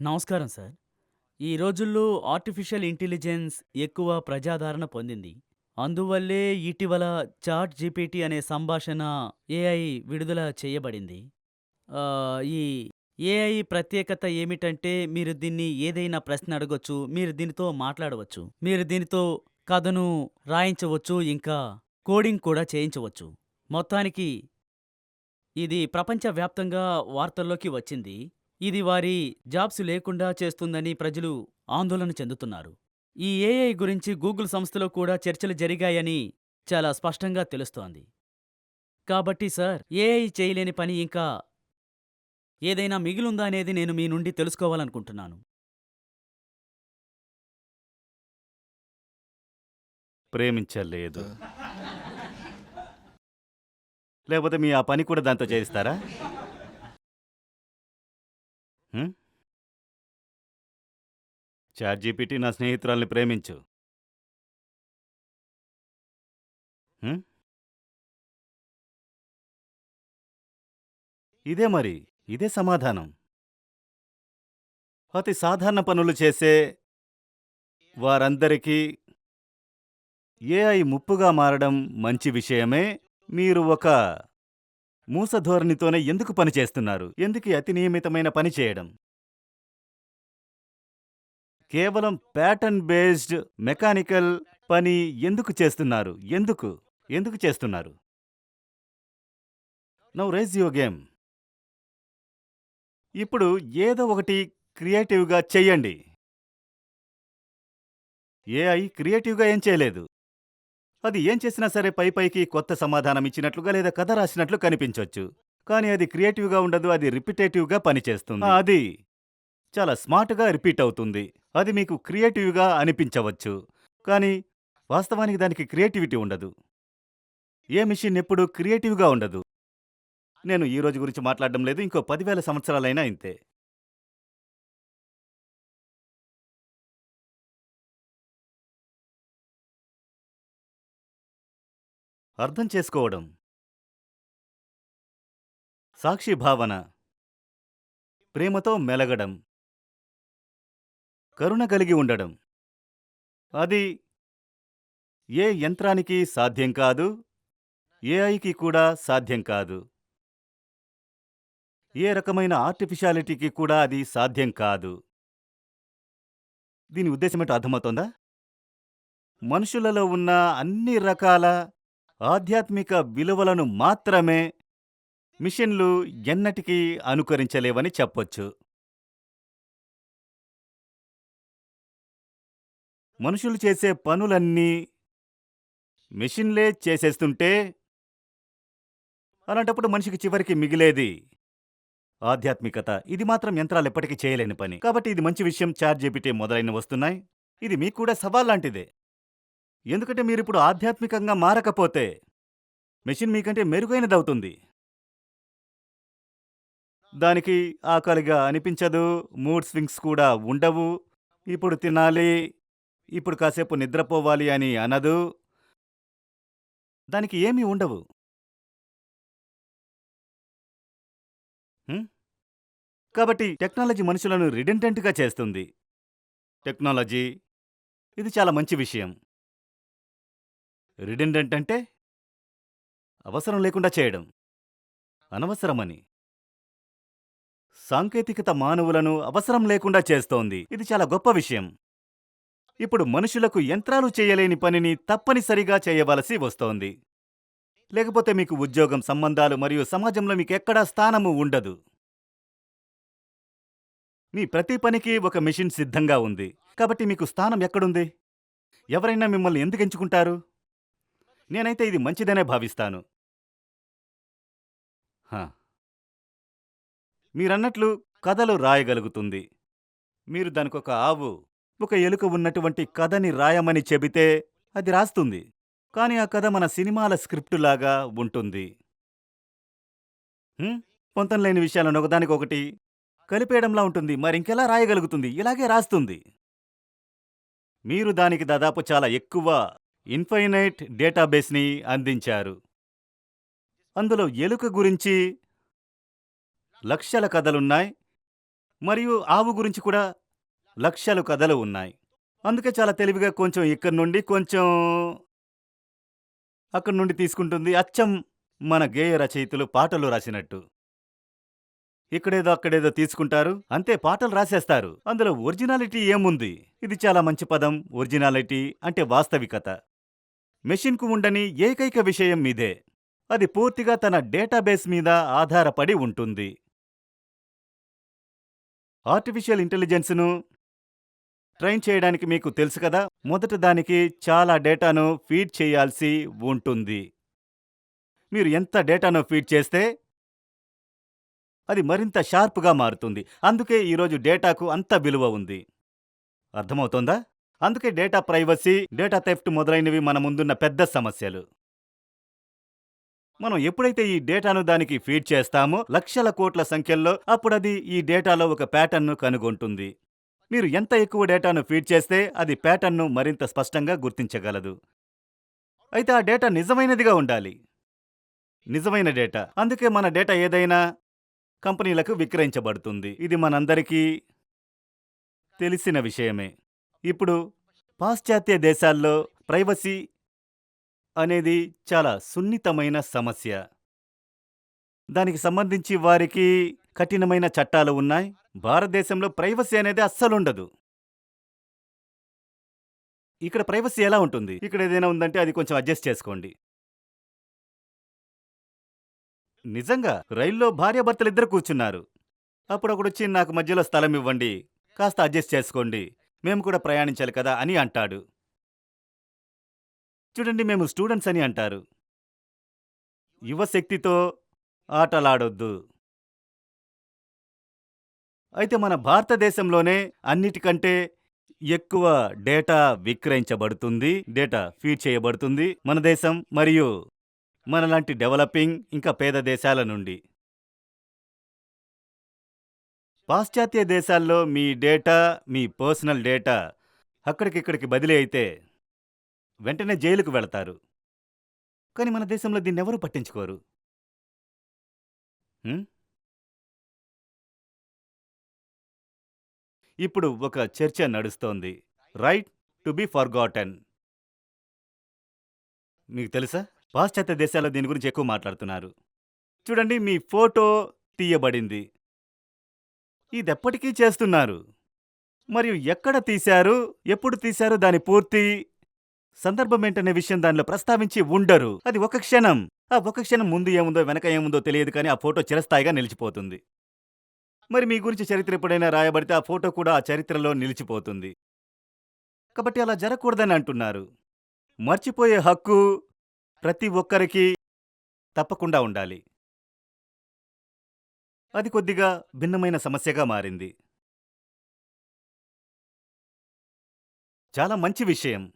నమస్కారం సార్. ఈ రోజుల్లో ఆర్టిఫిషియల్ ఇంటెలిజెన్స్ ఎక్కువ ప్రజాదరణ పొందింది. అందువల్లే ఇటీవల చాట్ జీపీటీ అనే సంభాషణ ఏఐ విడుదల చేయబడింది. ఈ ఏఐ ప్రత్యేకత ఏమిటంటే మీరు దీన్ని ఏదైనా ప్రశ్న అడగొచ్చు. మీరు దీనితో మాట్లాడవచ్చు. మీరు దీనితో కథను రాయించవచ్చు. ఇంకా కోడింగ్ కూడా చేయించవచ్చు. మొత్తానికి ఇది ప్రపంచవ్యాప్తంగా వార్తల్లోకి వచ్చింది. ఇది వారి జాబ్స్ లేకుండా చేస్తుందని ప్రజలు ఆందోళన చెందుతున్నారు. ఈ ఏఐ గురించి గూగుల్ సంస్థలో కూడా చర్చలు జరిగాయని చాలా స్పష్టంగా తెలుస్తోంది. కాబట్టి సార్ ఏఐ చేయలేని పని ఇంకా ఏదైనా మిగిలుందా అనేది నేను మీ నుండి తెలుసుకోవాలనుకుంటున్నాను. ప్రేమించలేదు. లేకపోతే మీ ఆ పని కూడా దాంతో చేయిస్తారా? హ్మ్? చాట్‌జీపీటీ నా స్నేహితురాల్ని ప్రేమించు. హ్మ్? ఇదే మరి. ఇదే సమాధానం. అతి సాధారణ పనులు చేసే వారందరికీ ఏఐ ముప్పుగా మారడం మంచి విషయమే. మీరు ఒక మూసధోరణితోనే ఎందుకు పని చేస్తున్నారు? అతి నియమితమైన పని చేయడం? కేవలం ప్యాటర్న్ బేస్డ్ మెకానికల్ పని ఎందుకు చేస్తున్నారు? ఎందుకు? ఎందుకు చేస్తున్నారు? Now raise your game. ఇప్పుడు ఏదో ఒకటి క్రియేటివ్‌గా చెయ్యండి. ఏఐ క్రియేటివ్‌గా ఏం చేయలేదు. అది ఏం చేసినా సరే పైపైకి కొత్త సమాధానం ఇచ్చినట్లుగా లేదా కథ రాసినట్లు కనిపించొచ్చు. కానీ అది క్రియేటివ్‌గా ఉండదు. అది రిపిటేటివ్‌గా పనిచేస్తుంది. అది చాలా స్మార్ట్‌గా రిపీట్ అవుతుంది. అది మీకు క్రియేటివ్‌గా అనిపించవచ్చు. కానీ వాస్తవానికి దానికి క్రియేటివిటీ ఉండదు. ఏ మెషిన్ ఎప్పుడూ క్రియేటివ్‌గా ఉండదు. నేను ఈ రోజు గురించి మాట్లాడడం లేదు. ఇంకో 10,000 సంవత్సరాలైనా ఇంతే. అర్థం చేసుకోవడం. సాక్షి భావన. ప్రేమతో మెలగడం. కరుణ కలిగి ఉండడం. అది ఏ యంత్రానికి సాధ్యం కాదు. ఏఐకి కూడా సాధ్యం కాదు. ఏ రకమైన ఆర్టిఫిషియాలిటీకి కూడా అది సాధ్యం కాదు. దీని ఉద్దేశమేటో అర్థమవుతోందా? మనుషులలో ఉన్న అన్ని రకాల ఆధ్యాత్మిక విలువలను మాత్రమే మిషన్లు ఎన్నటికీ అనుకరించలేవని చెప్పొచ్చు. మనుషులు చేసే పనులన్నీ మిషన్లే చేసేస్తుంటే అలాంటప్పుడు మనిషికి చివరికి మిగిలేది ఆధ్యాత్మికత. ఇది మాత్రం యంత్రాలు ఎప్పటికీ చేయలేని పని. కాబట్టి ఇది మంచి విషయం చాట్ జీపీటీ మొదలైన వస్తున్నాయి. ఇది మీకు కూడా సవాల్లాంటిదే. ఎందుకంటే మీరిప్పుడు ఆధ్యాత్మికంగా మారకపోతే మెషిన్ మీకంటే మెరుగైనదవుతుంది. దానికి ఆకలిగా అనిపించదు. మూడ్ స్వింగ్స్ కూడా ఉండవు. ఇప్పుడు తినాలి, ఇప్పుడు కాసేపు నిద్రపోవాలి అని అనదు. దానికి ఏమీ ఉండవు. కాబట్టి టెక్నాలజీ మనుషులను రిడెండెంట్‌గా చేస్తుంది. టెక్నాలజీ ఇది చాలా మంచి విషయం. రిడెండెంట్ అంటే అవసరం లేకుండా చేయడం. అనవసరమని. సాంకేతికత మానవులను అవసరం లేకుండా చేస్తోంది. ఇది చాలా గొప్ప విషయం. ఇప్పుడు మనుషులకు యంత్రాలు చేయలేని పనిని తప్పనిసరిగా చేయవలసి వస్తోంది. లేకపోతే మీకు ఉద్యోగం, సంబంధాలు మరియు సమాజంలో మీకెక్కడా స్థానము ఉండదు. మీ ప్రతి పనికి ఒక మెషిన్ సిద్ధంగా ఉంది. కాబట్టి మీకు స్థానం ఎక్కడుంది? ఎవరైనా మిమ్మల్ని ఎందుకు ఎంచుకుంటారు? నేనైతే ఇది మంచిదనే భావిస్తాను. హా! మీరన్నట్లు కథలు రాయగలుగుతుంది. మీరు దానికొక ఆవు, ఒక ఎలుక ఉన్నటువంటి కథని రాయమని చెబితే అది రాస్తుంది. కానీ ఆ కథ మన సినిమాల స్క్రిప్టులాగా ఉంటుంది. హ్మ్? పొంతం లేని విషయాలను ఒకదానికొకటి కలిపేయడంలా ఉంటుంది. మరింకెలా రాయగలుగుతుంది? ఇలాగే రాస్తుంది. మీరు దానికి దాదాపు చాలా ఎక్కువ ఇన్ఫైనైట్ డేటాబేస్‌ని అందించారు. అందులో ఎలుక గురించి లక్షల కథలున్నాయి. మరియు ఆవు గురించి కూడా లక్షలు కథలు ఉన్నాయి. అందుకే చాలా తెలివిగా కొంచెం ఇక్కడి నుండి కొంచెం అక్కడి నుండి తీసుకుంటుంది. అచ్చం మన గేయ రచయితలు పాటలు రాసినట్టు. ఇక్కడేదో అక్కడేదో తీసుకుంటారు. అంతే పాటలు రాసేస్తారు. అందులో ఒరిజినాలిటీ ఏముంది? ఇది చాలా మంచి పదం. ఒరిజినాలిటీ అంటే వాస్తవికత. మెషిన్కు ఉండని ఏకైక విషయం ఇదే. అది పూర్తిగా తన డేటాబేస్ మీద ఆధారపడి ఉంటుంది. ఆర్టిఫిషియల్ ఇంటెలిజెన్స్ను ట్రైన్ చేయడానికి మీకు తెలుసు కదా మొదట దానికి చాలా డేటాను ఫీడ్ చేయాల్సి ఉంటుంది. మీరు ఎంత డేటాను ఫీడ్ చేస్తే అది మరింత షార్ప్గా మారుతుంది. అందుకే ఈరోజు డేటాకు అంత విలువ ఉంది. అర్థమవుతోందా? అందుకే డేటా ప్రైవసీ డేటా థెఫ్ట్ మొదలైనవి మన ముందున్న పెద్ద సమస్యలు. మనం ఎప్పుడైతే ఈ డేటాను దానికి ఫీడ్ చేస్తామో లక్షల కోట్ల సంఖ్యల్లో అప్పుడది ఈ డేటాలో ఒక ప్యాటర్న్ను కనుగొంటుంది. మీరు ఎంత ఎక్కువ డేటాను ఫీడ్ చేస్తే అది ప్యాటర్న్ను మరింత స్పష్టంగా గుర్తించగలదు. అయితే ఆ డేటా నిజమైనదిగా ఉండాలి. నిజమైన డేటా. అందుకే మన డేటా ఏదైనా కంపెనీలకు విక్రయించబడుతుంది. ఇది మనందరికీ తెలిసిన విషయమే. ఇప్పుడు పాశ్చాత్య దేశాల్లో ప్రైవసీ అనేది చాలా సున్నితమైన సమస్య. దానికి సంబంధించి వారికి కఠినమైన చట్టాలు ఉన్నాయి. భారతదేశంలో ప్రైవసీ అనేది అస్సలుండదు. ఇక్కడ ప్రైవసీ ఎలా ఉంటుంది? ఇక్కడ ఏదైనా ఉందంటే అది కొంచెం అడ్జస్ట్ చేసుకోండి. నిజంగా రైల్లో భార్యాభర్తలు ఇద్దరు కూర్చున్నారు. అప్పుడు ఒకడు వచ్చి నాకు మధ్యలో స్థలం ఇవ్వండి. కాస్త అడ్జస్ట్ చేసుకోండి. మేము కూడా ప్రయాణించాలి కదా అని అంటాడు. చూడండి మేము స్టూడెంట్స్ అని అంటారు. యువశక్తితో ఆటలాడొద్దు. అయితే మన భారతదేశంలోనే అన్నిటికంటే ఎక్కువ డేటా విక్రయించబడుతుంది డేటా ఫీడ్ చేయబడుతుంది మన దేశం మరియు మనలాంటి డెవలపింగ్ ఇంకా పేద దేశాల నుండి. పాశ్చాత్య దేశాల్లో మీ డేటా మీ పర్సనల్ డేటా అక్కడికిక్కడికి బదిలీ అయితే వెంటనే జైలుకు వెళతారు. కానీ మన దేశంలో దీన్ని ఎవరు పట్టించుకోరు ఇప్పుడు ఒక చర్చ నడుస్తోంది. Right to be forgotten. మీకు తెలుసా? పాశ్చాత్య దేశాల్లో దీని గురించి ఎక్కువ మాట్లాడుతున్నారు. చూడండి మీ ఫోటో తీయబడింది. ఇదెప్పటికీ చేస్తున్నారు. మరియు ఎక్కడ తీశారు? ఎప్పుడు తీశారు? దాని పూర్తి సందర్భమేంటనే విషయం దానిలో ప్రస్తావించి ఉండరు. అది ఒక క్షణం. ఆ ఒక క్షణం ముందు ఏముందో వెనక ఏముందో తెలియదు కానీ ఆ ఫోటో చిరస్థాయిగా నిలిచిపోతుంది. మరి మీ గురించి చరిత్ర ఎప్పుడైనా రాయబడితే ఆ ఫోటో కూడా ఆ చరిత్రలో నిలిచిపోతుంది. కాబట్టి అలా జరగకూడదని అంటున్నారు. మర్చిపోయే హక్కు ప్రతి ఒక్కరికి తప్పకుండా ఉండాలి. అది కొద్దిగా భిన్నమైన సమస్యగా మారింది. చాలా మంచి విషయం.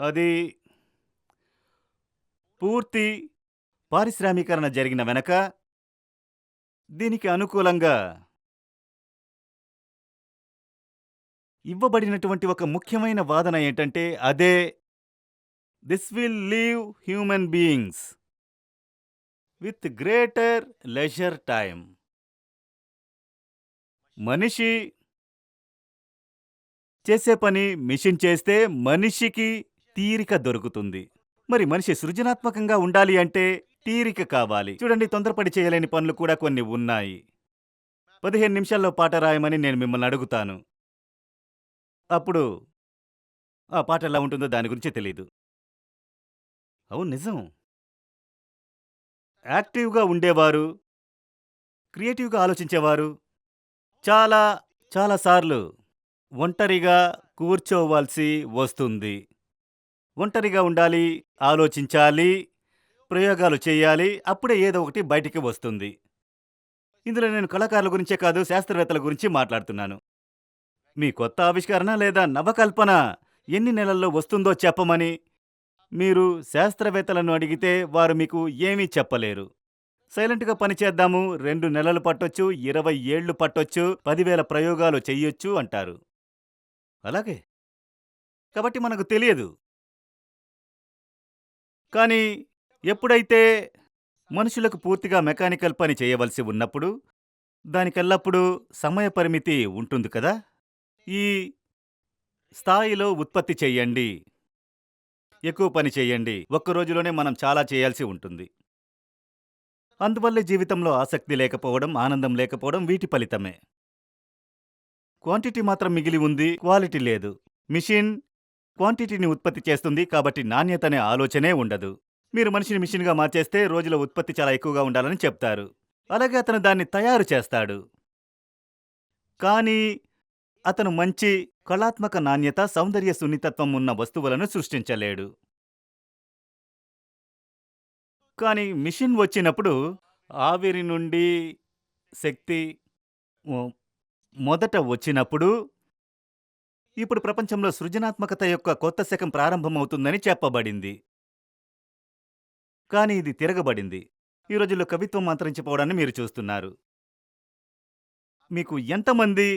అది పూర్తి పారిశ్రామీకరణ జరిగిన వెనక దీనికి అనుకూలంగా ఇవ్వబడినటువంటి ఒక ముఖ్యమైన వాదన ఏంటంటే అదే this will leave human beings with greater leisure time మనిషి చేసే పని మిషన్ చేస్తే మనిషికి తీరిక దొరుకుతుంది. మరి మనిషి సృజనాత్మకంగా ఉండాలి అంటే తీరిక కావాలి. చూడండి తొందరపడి చేయలేని పనులు కూడా కొన్ని ఉన్నాయి. పదిహేను నిమిషాల్లో పాట రాయమని నేను మిమ్మల్ని అడుగుతాను. అప్పుడు ఆ పాట ఎలా ఉంటుందో దాని గురించి తెలీదు. అవును నిజం. యాక్టివ్గా ఉండేవారు. క్రియేటివ్గా ఆలోచించేవారు. చాలా చాలాసార్లు ఒంటరిగా కూర్చోవాల్సి వస్తుంది. ఒంటరిగా ఉండాలి ఆలోచించాలి ప్రయోగాలు చేయాలి అప్పుడే ఏదో ఒకటి బయటికి వస్తుంది. ఇందులో నేను కళాకారుల గురించే కాదు శాస్త్రవేత్తల గురించి మాట్లాడుతున్నాను. మీ కొత్త ఆవిష్కరణ లేదా నవకల్పన ఎన్ని నెలల్లో వస్తుందో చెప్పమని మీరు శాస్త్రవేత్తలను అడిగితే వారు మీకు ఏమీ చెప్పలేరు. సైలెంట్గా పనిచేద్దాము రెండు నెలలు పట్టొచ్చు ఇరవై ఏళ్ళు పట్టొచ్చు పదివేల ప్రయోగాలు చెయ్యొచ్చు అంటారు. అలాగే. కాబట్టి మనకు తెలియదు. కానీ ఎప్పుడైతే మనుషులకు పూర్తిగా మెకానికల్ పని చేయవలసి ఉన్నప్పుడు దానికెల్లప్పుడూ సమయ పరిమితి ఉంటుంది కదా? ఈ స్థాయిలో ఉత్పత్తి చెయ్యండి. ఎక్కువ పని చేయండి. ఒక్క రోజులోనే మనం చాలా చేయాల్సి ఉంటుంది. అందువల్లే జీవితంలో ఆసక్తి లేకపోవడం ఆనందం లేకపోవడం వీటి ఫలితమే. క్వాంటిటీ మాత్రం మిగిలి ఉంది క్వాలిటీ లేదు. మిషన్ క్వాంటిటీని ఉత్పత్తి చేస్తుంది కాబట్టి నాణ్యత అనే ఆలోచనే ఉండదు. మీరు మనిషిని మిషన్గా మార్చేస్తే రోజుల ఉత్పత్తి చాలా ఎక్కువగా ఉండాలని చెప్తారు. అలాగే అతను దాన్ని తయారు చేస్తాడు. కానీ అతను మంచి కళాత్మక నాణ్యత సౌందర్య సున్నితత్వం ఉన్న వస్తువులను సృష్టించలేడు. కానీ మిషన్ వచ్చినప్పుడు ఆవిరి నుండి శక్తి మొదట వచ్చినప్పుడు ఇప్పుడు ప్రపంచంలో సృజనాత్మకత యొక్క కొత్త శకం ప్రారంభమవుతుందని చెప్పబడింది. కానీ ఇది తిరగబడింది. ఈ రోజుల్లో కవిత్వం అంతరించిపోవడాన్ని మీరు చూస్తున్నారు. మీకు ఎంతమంది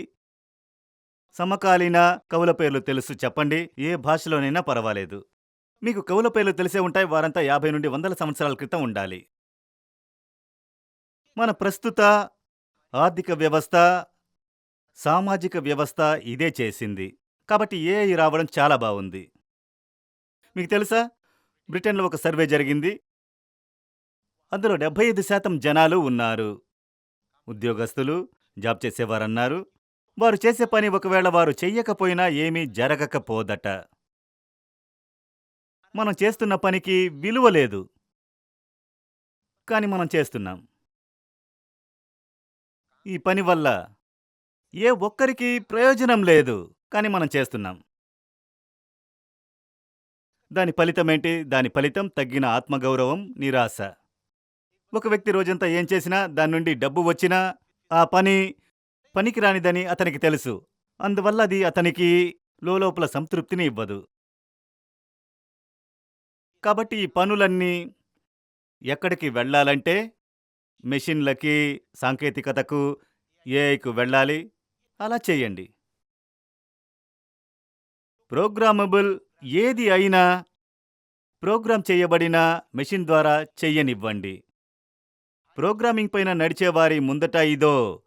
సమకాలీన కవుల పేర్లు తెలుసు చెప్పండి. ఏ భాషలోనైనా పర్వాలేదు. మీకు కవుల పేర్లు తెలిసే ఉంటాయి. వారంతా యాభై నుండి వందల సంవత్సరాల క్రితం ఉండాలి. మన ప్రస్తుత ఆర్థిక వ్యవస్థ సామాజిక వ్యవస్థ ఇదే చేసింది. కాబట్టి ఏఐ రావడం చాలా బాగుంది. మీకు తెలుసా? బ్రిటన్లో ఒక సర్వే జరిగింది. అందులో డెబ్బై ఐదు శాతం జనాలు ఉన్నారు. ఉద్యోగస్తులు జాబ్ చేసేవారన్నారు. వారు చేసే పని ఒకవేళ వారు చెయ్యకపోయినా ఏమీ జరగకపోదట. మనం చేస్తున్న పనికి విలువ లేదు. కానీ మనం చేస్తున్నాం. ఈ పని వల్ల ఏ ఒక్కరికి ప్రయోజనం లేదు కానీ మనం చేస్తున్నాం. దాని ఫలితమేంటి దాని ఫలితం తగ్గిన ఆత్మగౌరవం నిరాశ. ఒక వ్యక్తి రోజంతా ఏం చేసినా దాని నుండి డబ్బు వచ్చినా ఆ పని పనికిరానిదని అతనికి తెలుసు. అందువల్ల అది అతనికి లోపల సంతృప్తిని ఇవ్వదు. కాబట్టి ఈ పనులన్నీ ఎక్కడికి వెళ్ళాలంటే మెషిన్లకి సాంకేతికతకు ఏఐకు వెళ్ళాలి. అలా చేయండి. ప్రోగ్రామబుల్ ఏది అయినా ప్రోగ్రామ్ చేయబడిన మెషిన్ ద్వారా చెయ్యనివ్వండి ప్రోగ్రామింగ్ పైన నడిచేవారి ముందట ఇదో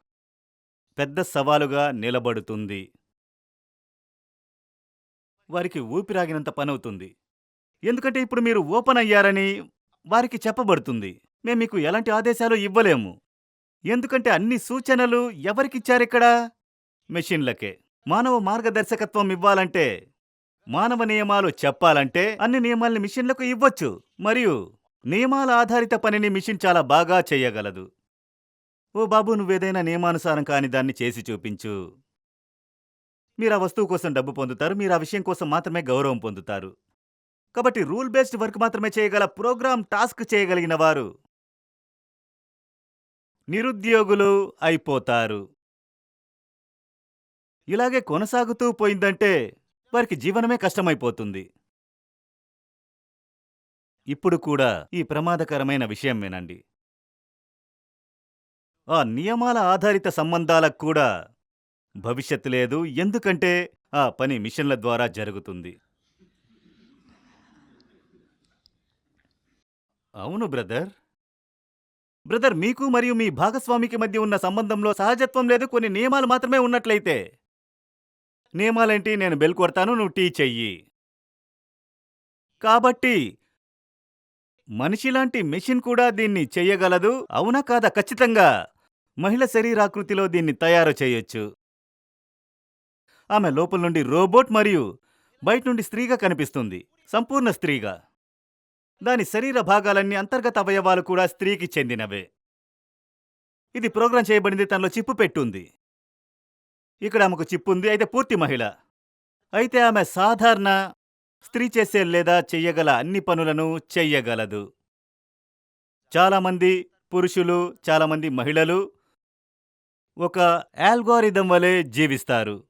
పెద్ద సవాలుగా నిలబడుతుంది. వారికి ఊపిరాగినంత పనవుతుంది. ఎందుకంటే ఇప్పుడు మీరు ఓపెన్ అయ్యారని వారికి చెప్పబడుతుంది. మేము మీకు ఎలాంటి ఆదేశాలు ఇవ్వలేము. ఎందుకంటే అన్ని సూచనలు ఎవరికిచ్చారిక్కడ? మెషిన్లకే. మానవ మార్గదర్శకత్వం ఇవ్వాలంటే మానవ నియమాలు చెప్పాలంటే అన్ని నియమాల్ని మిషన్లకు ఇవ్వచ్చు. మరియు నియమాల ఆధారిత పనిని మిషన్ చాలా బాగా చేయగలదు. ఓ బాబు నువ్వేదైనా నియమానుసారం కాని దాన్ని చేసి చూపించు. మీరు ఆ వస్తువు కోసం డబ్బు పొందుతారు మీరు ఆ విషయం కోసం మాత్రమే గౌరవం పొందుతారు. కాబట్టి రూల్ బేస్డ్ వర్క్ మాత్రమే చేయగల ప్రోగ్రామ్ టాస్క్ చేయగలిగిన వారు నిరుద్యోగులు అయిపోతారు. ఇలాగే కొనసాగుతూ పోయిందంటే వారికి జీవనమే కష్టమైపోతుంది. ఇప్పుడు కూడా ఈ ప్రమాదకరమైన విషయం వినండి. ఆ నియమాల ఆధారిత సంబంధాలకు కూడా భవిష్యత్తు లేదు. ఎందుకంటే ఆ పని మిషన్ల ద్వారా జరుగుతుంది. అవును బ్రదర్. బ్రదర్ మీకు మరియు మీ భాగస్వామికి మధ్య ఉన్న సంబంధంలో సహజత్వం లేదు. కొన్ని నియమాలు మాత్రమే ఉన్నట్లయితే. నియమాలేంటి? నేను బెల్ కొడతాను నువ్వు టీ చెయ్యి. కాబట్టి మనిషిలాంటి మెషిన్ కూడా దీన్ని చెయ్యగలదు? అవునా కాదా? ఖచ్చితంగా. మహిళ శరీరాకృతిలో దీన్ని తయారు చేయొచ్చు. ఆమె లోపల నుండి రోబోట్ మరియు బయట నుండి స్త్రీగా కనిపిస్తుంది. సంపూర్ణ స్త్రీగా. దాని శరీర భాగాలన్నీ అంతర్గత అవయవాలు కూడా స్త్రీకి చెందినవే. ఇది ప్రోగ్రాం చేయబడింది తనలో చిప్పు పెట్టుంది. ఇక్కడ ఆమెకు చిప్పు ఉంది అయితే పూర్తి మహిళ. అయితే ఆమె సాధారణ స్త్రీ చేసే లేదా చెయ్యగల అన్ని పనులను చెయ్యగలదు. చాలామంది పురుషులు చాలామంది మహిళలు ఒక యాల్గోరిథం వలె జీవిస్తారు.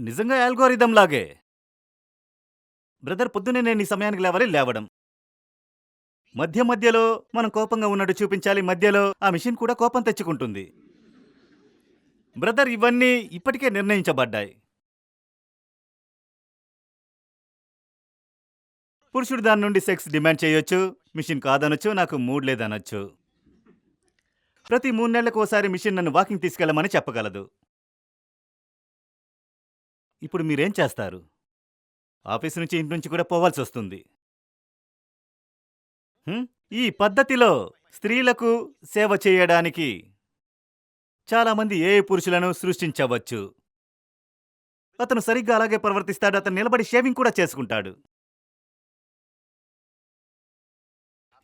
నిజంగా యాల్గోరిథం లాగే? బ్రదర్ పొద్దున్నే నేను ఈ సమయానికి లేవాలి లేవడం. మధ్య మధ్యలో మనం కోపంగా ఉన్నట్టు చూపించాలి మధ్యలో ఆ మిషన్ కూడా కోపం తెచ్చుకుంటుంది. బ్రదర్ ఇవన్నీ ఇప్పటికే నిర్ణయించబడ్డాయి. పురుషుడు దాని నుండి సెక్స్ డిమాండ్ చేయొచ్చు మిషన్ కాదనొచ్చు నాకు మూడ్ లేదనొచ్చు. ప్రతి మూడు నెలలకు ఒకసారి మిషన్ నన్ను వాకింగ్ తీసుకెళ్ళమని చెప్పగలదు. ఇప్పుడు మీరేం చేస్తారు? ఆఫీస్ నుంచి ఇంటి నుంచి కూడా పోవాల్సి వస్తుంది. ఈ పద్ధతిలో స్త్రీలకు సేవ చేయడానికి చాలామంది ఏ పురుషులను సృష్టించవచ్చు? అతను సరిగ్గా అలాగే ప్రవర్తిస్తాడు అతను నిలబడి షేవింగ్ కూడా చేసుకుంటాడు.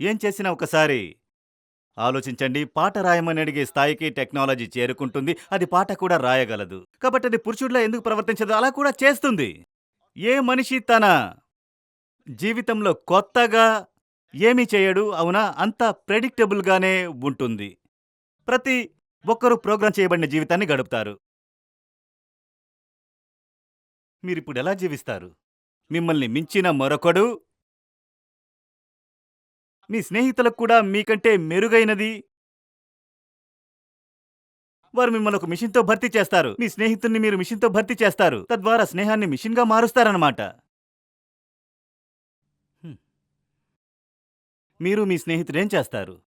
ఏం చేసినా ఒకసారి? ఆలోచించండి పాట రాయమని అడిగే స్థాయికి టెక్నాలజీ చేరుకుంటుంది అది పాట కూడా రాయగలదు. కాబట్టి అది పురుషుడిలో ఎందుకు ప్రవర్తించదు? అలా కూడా చేస్తుంది. ఏ మనిషి తన జీవితంలో కొత్తగా ఏమీ చేయడు అవునా? అంత ప్రెడిక్టబుల్గానే ఉంటుంది. ప్రతి ఒక్కరూ ప్రోగ్రాం చేయబడిన జీవితాన్ని గడుపుతారు. మీరిప్పుడు ఎలా జీవిస్తారు? మిమ్మల్ని మించిన మరొకడు మీ స్నేహితులకు కూడా మీకంటే మెరుగైనది. వారు మిమ్మల్ని ఒక మిషన్తో భర్తీ చేస్తారు. మీ స్నేహితుడిని మీరు మిషన్తో భర్తీ చేస్తారు. తద్వారా స్నేహాన్ని మిషన్గా మారుస్తారన్నమాట. మీరు మీ స్నేహితుడేం చేస్తారు?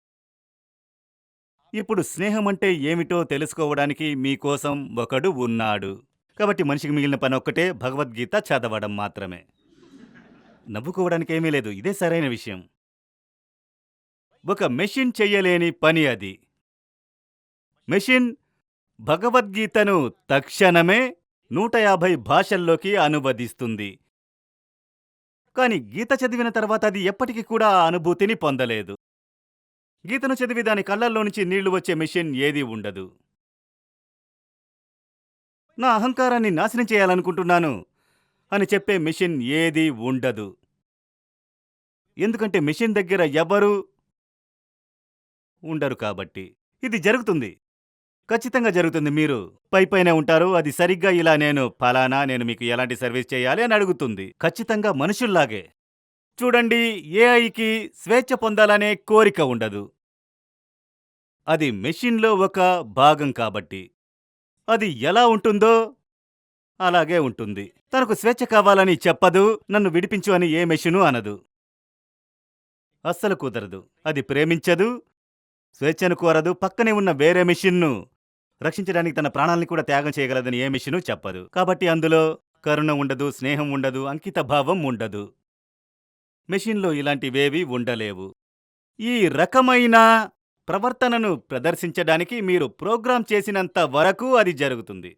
ఇప్పుడు స్నేహం అంటే ఏమిటో తెలుసుకోవడానికి మీకోసం ఒకడు ఉన్నాడు. కాబట్టి మనిషికి మిగిలిన పని ఒక్కటే భగవద్గీత చదవడం మాత్రమే. నవ్వుకోవడానికి ఏమీ లేదు. ఇదే సరైన విషయం. ఒక మెషిన్ చెయ్యలేని పని అది. మెషిన్ భగవద్గీతను తక్షణమే నూట యాభై భాషల్లోకి అనువదిస్తుంది. కాని గీత చదివిన తర్వాత అది ఎప్పటికీ కూడా ఆ అనుభూతిని పొందలేదు. గీతను చదివి దాని కళ్ళల్లో నుంచి నీళ్ళు వచ్చే మెషిన్ ఏదీ ఉండదు. నా అహంకారాన్ని నాశనం చేయాలనుకుంటున్నాను అని చెప్పే మెషిన్ ఏదీ ఉండదు. ఎందుకంటే మెషిన్ దగ్గర ఎవరూ ఉండరు కాబట్టి. ఇది జరుగుతుంది. ఖచ్చితంగా జరుగుతుంది. మీరు పై పైనే ఉంటారు. అది సరిగ్గా ఇలా నేను ఫలానా నేను మీకు ఎలాంటి సర్వీస్ చేయాలి అని అడుగుతుంది. ఖచ్చితంగా మనుషుల్లాగే. చూడండి ఏఐకి స్వేచ్ఛ పొందాలనే కోరిక ఉండదు. అది మెషిన్లో ఒక భాగం కాబట్టి. అది ఎలా ఉంటుందో అలాగే ఉంటుంది. తనకు స్వేచ్ఛ కావాలని చెప్పదు. నన్ను విడిపించు అని ఏ మెషిను అనదు. అస్సలు కుదరదు. అది ప్రేమించదు. స్వేచ్ఛను కోరదు పక్కనే ఉన్న వేరే మెషిన్ను రక్షించడానికి తన ప్రాణాల్ని కూడా త్యాగం చేయగలదని ఏ మిషను చెప్పదు. కాబట్టి అందులో కరుణ ఉండదు స్నేహం ఉండదు అంకిత భావం ఉండదు. మెషిన్లో ఇలాంటివేవి ఉండలేవు. ఈ రకమైన ప్రవర్తనను ప్రదర్శించడానికి మీరు ప్రోగ్రాం చేసినంత వరకు అది జరుగుతుంది.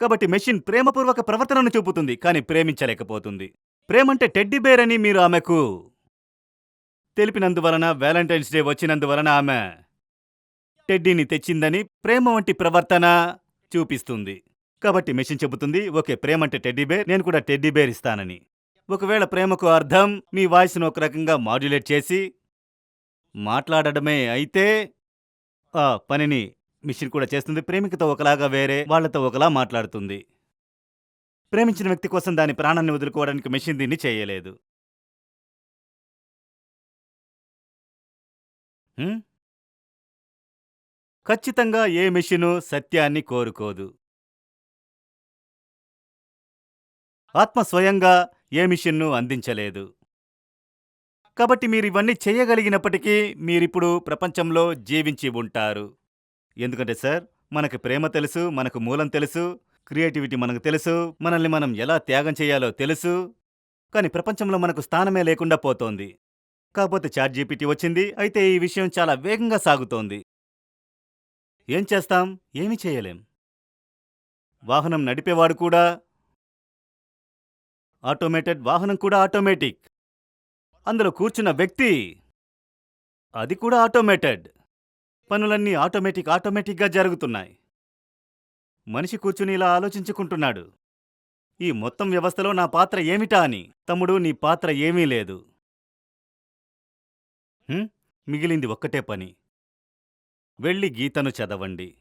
కాబట్టి మెషిన్ ప్రేమపూర్వక ప్రవర్తనను చూపుతుంది కానీ ప్రేమించలేకపోతుంది. ప్రేమంటే టెడ్డీ బేర్ అని మీరు ఆమెకు తెలిపినందువలన వ్యాలంటైన్స్ డే వచ్చినందువలన ఆమె టెడ్డీని తెచ్చిందని ప్రేమ వంటి ప్రవర్తన చూపిస్తుంది. కాబట్టి మెషిన్ చెబుతుంది ఓకే ప్రేమ అంటే టెడ్డీ బేర్ నేను కూడా టెడ్డీ బేర్ ఇస్తానని. ఒకవేళ ప్రేమకు అర్థం మీ వాయిస్ను ఒక రకంగా మాడ్యులేట్ చేసి మాట్లాడడమే అయితే ఆ పనిని మిషన్ కూడా చేస్తుంది. ప్రేమికతో ఒకలాగా వేరే వాళ్ళతో ఒకలా మాట్లాడుతుంది. ప్రేమించిన వ్యక్తి కోసం దాని ప్రాణాన్ని వదులుకోవడానికి మెషిన్ దీన్ని చేయలేదు. ఖచ్చితంగా ఏ మెషిను సత్యాన్ని కోరుకోదు. ఆత్మ స్వయంగా ఏ మిషన్ను అందించలేదు. కాబట్టి మీరు ఇవన్నీ చేయగలిగినప్పటికీ మీరిప్పుడు ప్రపంచంలో జీవించి ఉంటారు. ఎందుకంటే సార్ మనకు ప్రేమ తెలుసు మనకు మూలం తెలుసు క్రియేటివిటీ మనకు తెలుసు మనల్ని మనం ఎలా త్యాగం చేయాలో తెలుసు కానీ ప్రపంచంలో మనకు స్థానమే లేకుండా పోతోంది. కాకపోతే చాట్ జీపీటీ వచ్చింది. అయితే ఈ విషయం చాలా వేగంగా సాగుతోంది. ఏం చేస్తాం? ఏమీ చేయలేం. వాహనం నడిపేవాడు కూడా ఆటోమేటెడ్ వాహనం కూడా ఆటోమేటిక్. అందులో కూర్చున్న వ్యక్తి అది కూడా ఆటోమేటెడ్. పనులన్నీ ఆటోమేటిక్ ఆటోమేటిక్గా జరుగుతున్నాయి. మనిషి కూర్చుని ఇలా ఆలోచించుకుంటున్నాడు. ఈ మొత్తం వ్యవస్థలో నా పాత్ర ఏమిటా అని. తమ్ముడు నీ పాత్ర ఏమీ లేదు. మిగిలింది ఒక్కటే పని. వెళ్ళి గీతను చదవండి.